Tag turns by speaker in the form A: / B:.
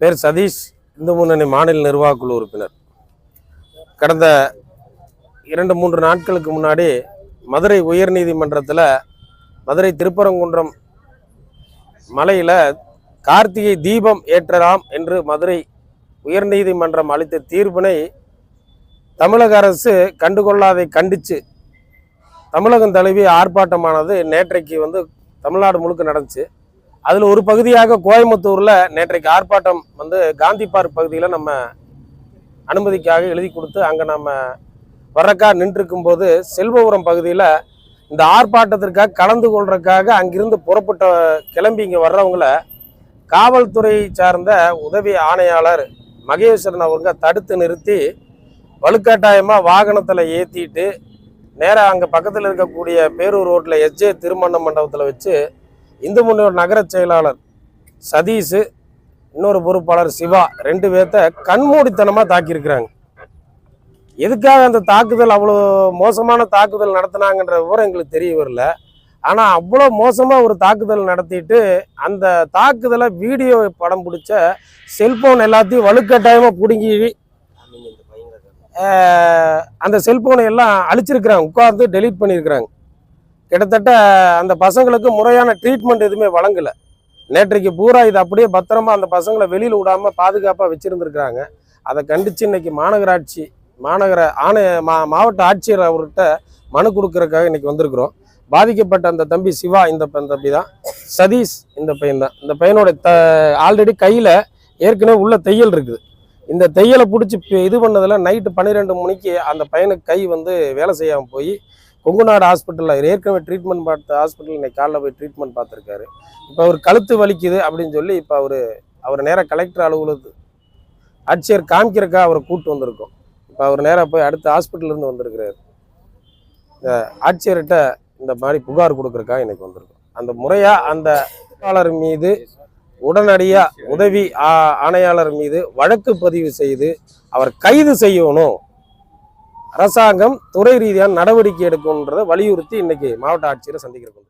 A: பேர் சதீஷ் இந்து முன்னணி மாநில நிர்வாகக்குழு உறுப்பினர். கடந்த இரண்டு மூன்று நாட்களுக்கு முன்னாடி மதுரை உயர்நீதிமன்றத்தில் மதுரை திருப்பரங்குன்றம் மலையில் கார்த்திகை தீபம் ஏற்றலாம் என்று மதுரை உயர்நீதிமன்றம் அளித்த தீர்ப்பினை தமிழக அரசு கண்டுகொள்ளாதை கண்டித்து தமிழகம் தழுவிய ஆர்ப்பாட்டமானது நேற்றைக்கு வந்து தமிழ்நாடு முழுக்க நடந்துச்சு. அதில் ஒரு பகுதியாக கோயம்புத்தூரில் நேற்றைக்கு ஆர்ப்பாட்டம் வந்து காந்தி பார்க் பகுதியில் நம்ம அனுமதிக்காக எழுதி கொடுத்து அங்கே நம்ம வர்றக்கா நின்றுருக்கும்போது செல்வபுரம் பகுதியில் இந்த ஆர்ப்பாட்டத்திற்காக கலந்து கொள்றதுக்காக அங்கிருந்து புறப்பட்ட கிளம்பி இங்கே வர்றவங்கள காவல்துறை சார்ந்த உதவி ஆணையாளர் மகேஸ்வரன் அவங்க தடுத்து நிறுத்தி வலுக்கட்டாயமாக வாகனத்தில் ஏற்றிட்டு நேராக அங்கே பக்கத்தில் இருக்கக்கூடிய பேரூர் ரோட்டில் எஸ்ஜே திருமண மண்டபத்தில் வச்சு இந்து முன்னோர் நகர செயலாளர் சதீஷ் இன்னொரு பொறுப்பாளர் சிவா ரெண்டு பேர்த்த கண்மூடித்தனமாக தாக்கியிருக்கிறாங்க. எதுக்காக அந்த தாக்குதல் அவ்வளோ மோசமான தாக்குதல் நடத்தினாங்கன்ற விவரம் எங்களுக்கு தெரிய வரல. ஆனால் அவ்வளோ மோசமாக ஒரு தாக்குதல் நடத்திட்டு அந்த தாக்குதலை வீடியோ படம் பிடிச்ச செல்போன் எல்லாத்தையும் வலுக்கட்டாயமாக பிடுங்கி அந்த செல்போனை எல்லாம் அழிச்சிருக்கிறாங்க உட்கார்ந்து டெலீட் பண்ணியிருக்கிறாங்க. கிட்டத்தட்ட அந்த பசங்களுக்கு முறையான ட்ரீட்மெண்ட் எதுவுமே வழங்கலை. நேற்றைக்கு பூரா இது அப்படியே பத்திரமா அந்த பசங்களை வெளியில் விடாமல் பாதுகாப்பாக வச்சுருந்துருக்குறாங்க. அதை கண்டித்து இன்னைக்கு மாநகராட்சி மாநகர ஆணைய மா மாவட்ட ஆட்சியர் அவர்கிட்ட மனு கொடுக்கறதுக்காக இன்னைக்கு வந்திருக்கிறோம். பாதிக்கப்பட்ட அந்த தம்பி சிவா இந்த தம்பி தான் சதீஷ் இந்த பையன் தான் இந்த பையனோட த ஆல்ரெடி கையில் ஏற்கனவே உள்ள தையல் இருக்குது. இந்த தையலை பிடிச்சி இது பண்ணதில் நைட்டு பன்னிரெண்டு மணிக்கு அந்த பையனுக்கு கை வந்து வேலை செய்யாமல் போய் கொங்குநாடு ஹாஸ்பிட்டலில் ஏற்கனவே ட்ரீட்மெண்ட் பார்த்த ஹாஸ்பிட்டல் இன்னைக்கு காலைல போய் ட்ரீட்மெண்ட் பார்த்துருக்காரு. இப்போ அவர் கழுத்து வலிக்குது அப்படின்னு சொல்லி இப்போ அவர் அவர் நேராக கலெக்டர் அலுவலகத்து ஆட்சியர் காமிக்கிறக்கா அவரை கூப்பிட்டு வந்திருக்கோம். இப்போ அவர் நேராக போய் அடுத்த ஹாஸ்பிட்டலேருந்து வந்திருக்கிறார் வந்திருக்கிறாரு. இந்த ஆட்சியர்கிட்ட இந்த மாதிரி புகார் கொடுக்குறக்கா இன்னைக்கு வந்திருக்கோம். அந்த முறையாக அந்த ஆணையாளர் மீது உடனடியாக உதவி ஆ- ஆணையாளர் மீது வழக்கு பதிவு செய்து அவர் கைது செய்யணும். அரசாங்கம் துறை ரீதியான நடவடிக்கை எடுக்கும்ன்றதை வலியுறுத்தி இன்னைக்கு மாவட்ட ஆட்சியரை சந்திக்கிறோம்